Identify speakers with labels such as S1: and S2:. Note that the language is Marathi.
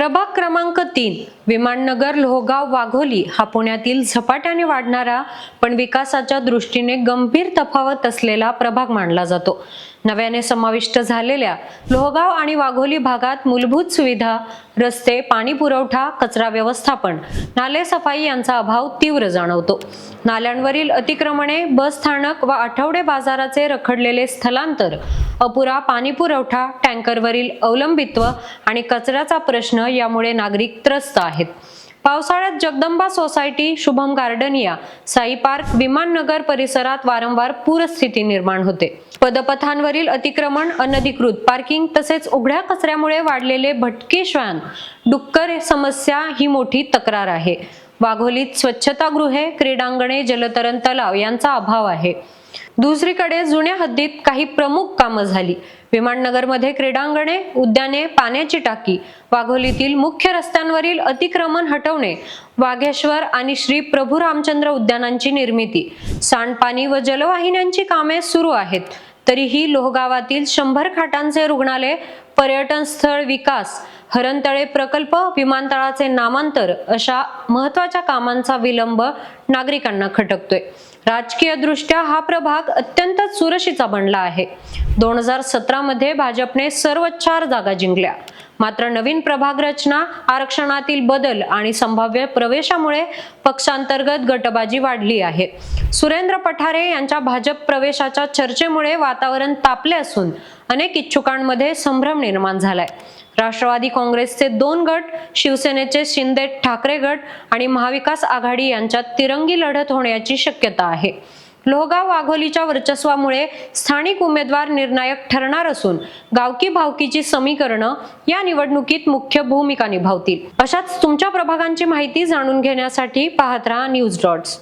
S1: प्रभाग क्रमांक तीन विमाननगर लोहगाव वाघोली हा पुण्यातील झपाट्याने वाढणारा पण विकासाच्या दृष्टीने गंभीर तफावत असलेला प्रभाग मानला जातो. नव्याने समाविष्ट झालेल्या लोहगाव आणि वाघोली भागात मूलभूत सुविधा रस्ते पाणी पुरवठा कचरा व्यवस्थापन नाले सफाई यांचा अभाव तीव्र जाणवतो. नाल्यांवरील अतिक्रमणे बस स्थानक व आठवडे बाजाराचे रखडलेले स्थलांतर अपुरा पाणी पुरवठा टँकरवरील अवलंबित्व आणि कचऱ्याचा प्रश्न यामुळे नागरिक त्रस्त आहेत. पावसाळ्यात Jagdamba society Shubham Gardenia Sai park Vimannagar परिसरात वारंवार पूरस्थिती निर्माण होते. पदपथांवरील अतिक्रमण अनधिकृत पार्किंग तसेच उघड्या कचऱ्यामुळे वाढलेले भटके श्वान डुक्कर समस्या ही मोठी तक्रार आहे. वाघोलीत स्वच्छतागृहे क्रीडांगणे जलतरण तलाव यांचा अभाव आहे. दुसरीकडे जुन्या हद्दीत काही प्रमुख कामं झाली. विमाननगरमध्ये क्रीडांगणे उद्याने पाण्याची टाकी वाघोलीतील मुख्य रस्त्यांवरील अतिक्रमण हटवणे वाघेश्वर आणि श्री प्रभू रामचंद्र उद्यानांची निर्मिती सांडपाणी व जलवाहिन्यांची कामे सुरू आहेत. तरीही लोहगावातील शंभर खाटांचे रुग्णालय पर्यटन स्थळ विकास हरणतळे प्रकल्प विमानतळाचे नामांतर अशा महत्त्वाच्या कामांचा विलंब नागरिकांना खटकतोय. राजकीय दृष्ट्या हा प्रभाग अत्यंत चुरशीचा बनला आहे. दोन हजार सतरा मध्ये भाजपने सर्व चार जागा जिंकल्या. मात्र नवीन प्रभाग रचना आरक्षणातील बदल आणि संभाव्य प्रवेशामुळे पक्षांतर्गत गटबाजी वाढली आहे. सुरेंद्र पठारे यांच्या भाजप प्रवेशाच्या चर्चेमुळे वातावरण तापले असून अनेक इच्छुकांमध्ये संभ्रम निर्माण झालाय. राष्ट्रवादी काँग्रेसचे दोन गट शिवसेनेचे शिंदे ठाकरे गट आणि महाविकास आघाडी यांच्यात तिरंगी लढत होण्याची शक्यता आहे. लोहगाव वाघोलीच्या वर्चस्वामुळे स्थानिक उमेदवार निर्णायक ठरणार असून गावकी भावकीची समीकरणं या निवडणुकीत मुख्य भूमिका निभावतील. अशाच तुमच्या प्रभागांची माहिती जाणून घेण्यासाठी पाहत राहा न्यूज डॉट्स.